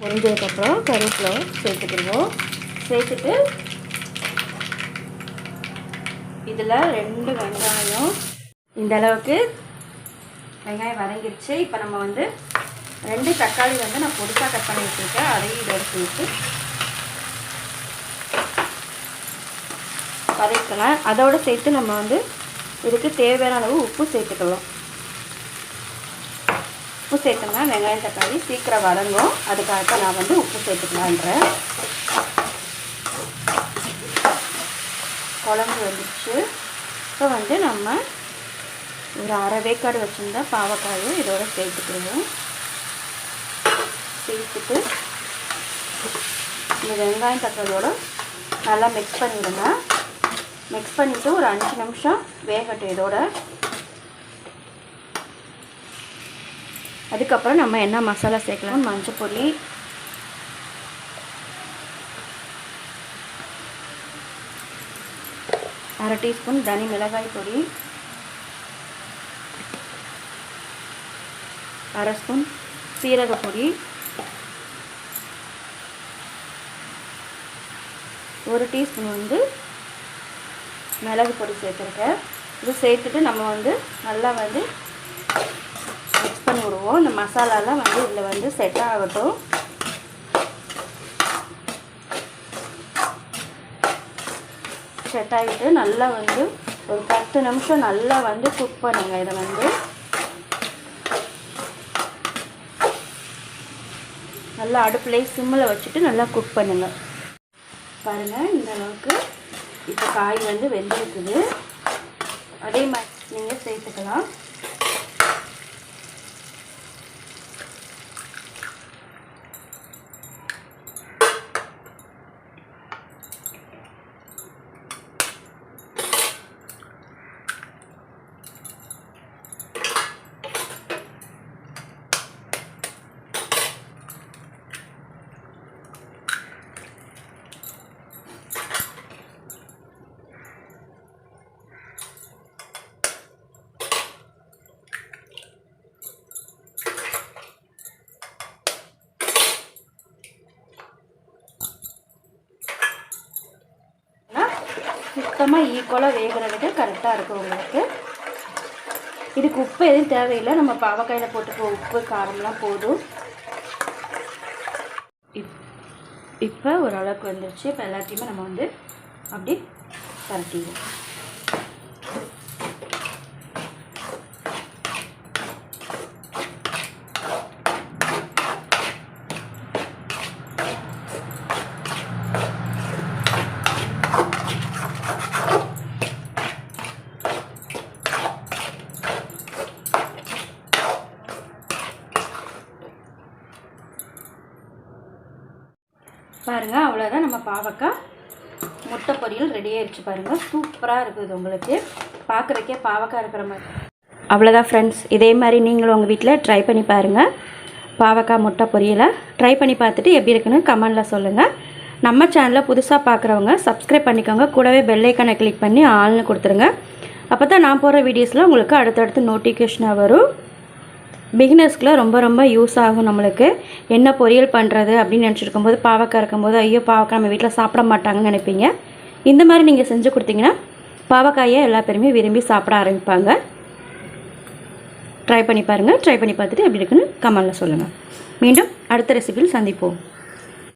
பொரிஞ்சதுக்கப்புறம் கருவேப்பிலை சேர்த்துக்கிடுவோம். சேர்த்துட்டு இதில் ரெண்டு வெங்காயம். இந்த அளவுக்கு வெங்காயம் வதங்கிடுச்சு இப்போ நம்ம வந்து ரெண்டு தக்காளி வந்து நான் பொடிசாக கட் பண்ணி வச்சுருக்கேன். அதையும் இதோட சேர்த்து வதக்கலாம் அதோடு சேர்த்து நம்ம வந்து இதுக்கு தேவையான அளவு உப்பு சேர்த்துக்கலாம். உப்பு சேர்த்தோம்னா வெங்காயம் தக்காளி சீக்கிரம் வதங்கும். அதுக்காக நான் வந்து உப்பு சேர்த்துக்கலான்றேன். குழம்பு வந்துச்சு இப்போ வந்து நம்ம ஒரு அரை வேக்காடு வச்சுருந்தா பாவக்காயும் இதோட சேர்த்துக்கிடுவோம் சேர்த்துட்டு இந்த வெங்காயம் தக்காளியோட நல்லா மிக்ஸ் பண்ணிவிடுங்க மிக்ஸ் பண்ணிவிட்டு ஒரு அஞ்சு நிமிஷம் வேகட்டும் இதோட. அதுக்கப்புறம் நம்ம என்ன மசாலா சேர்க்கலாம்? மஞ்சப்பொடி. அரை டீஸ்பூன் தனி மிளகாய் பொடி. அரை ஸ்பூன் சீரக பொடி ஒரு டீஸ்பூன் வந்து மிளகு பொடி சேர்த்துருக்கேன். இது சேர்த்துட்டு நம்ம வந்து நல்லா வந்து பண்ணி விடுவோம் இந்த மசாலாலாம் வந்து இதில் வந்து செட் ஆகட்டும். செட் ஆகிட்டு நல்லா வந்து ஒரு பத்து நிமிஷம் நல்லா வந்து குக் பண்ணுங்க இதை வந்து. நல்லா அடுப்புலேயே சிம்மில் வச்சுட்டு நல்லா குக் பண்ணுங்க. பாருங்கள் இந்த அளவுக்கு இப்போ காய் வந்து வெந்திருக்குது. அதே மாதிரி நீங்கள் சேர்த்துக்கலாம். சுத்தமாக ஈக்குவலாக வேகிறதுக்கு கரெக்டாக இருக்கும் உங்களுக்கு. இதுக்கு உப்பு எதுவும் தேவையில்லை. நம்ம பாவக்காயில் போட்டுக்க உப்பு காரம்லாம் போதும். இப் இப்போ ஓரளவுக்கு வந்துருச்சு. இப்போ எல்லாத்தையுமே நம்ம வந்து அப்படி பரட்டிடுவோம் பாருங்கள் அவ்வளோதான் நம்ம பாவக்காய் முட்டை பொரியல் ரெடி ஆயிடுச்சு பாருங்கள் சூப்பராக இருக்குது உங்களுக்கு. பார்க்குறக்கே பாவக்காய் இருக்கிற மாதிரி. அவ்வளோதான் ஃப்ரெண்ட்ஸ் இதே மாதிரி நீங்களும் உங்கள் வீட்டில் ட்ரை பண்ணி பாருங்கள் பாவக்காய் முட்டை பொரியலை ட்ரை பண்ணி பார்த்துட்டு எப்படி இருக்குன்னு கமெண்டில் சொல்லுங்கள் நம்ம சேனலை புதுசாக பார்க்குறவங்க சப்ஸ்கிரைப் பண்ணிக்கோங்க. கூடவே பெல்லைக்கனை கிளிக் பண்ணி ஆள்னு கொடுத்துருங்க. அப்போ தான் நான் போகிற வீடியோஸில் உங்களுக்கு அடுத்தடுத்து நோட்டிஃபிகேஷனாக வரும். பிகினர்ஸ்க்குலாம் ரொம்ப ரொம்ப யூஸ் ஆகும் நம்மளுக்கு. என்ன பொரியல் பண்ணுறது அப்படின்னு நினச்சிருக்கும் போது பாவக்காய் இருக்கும்போது ஐயோ பாவக்காய் நம்ம வீட்டில் சாப்பிட மாட்டாங்கன்னு நினைப்பீங்க. இந்த மாதிரி நீங்கள் செஞ்சு கொடுத்தீங்கன்னா பாவக்காயை எல்லா பேருமே விரும்பி சாப்பிட ஆரம்பிப்பாங்க. ட்ரை பண்ணி பாருங்கள் ட்ரை பண்ணி பார்த்துட்டு எப்படி இருக்குன்னு கமெண்டில் சொல்லுங்கள் மீண்டும் அடுத்த ரெசிபியில் சந்திப்போம்.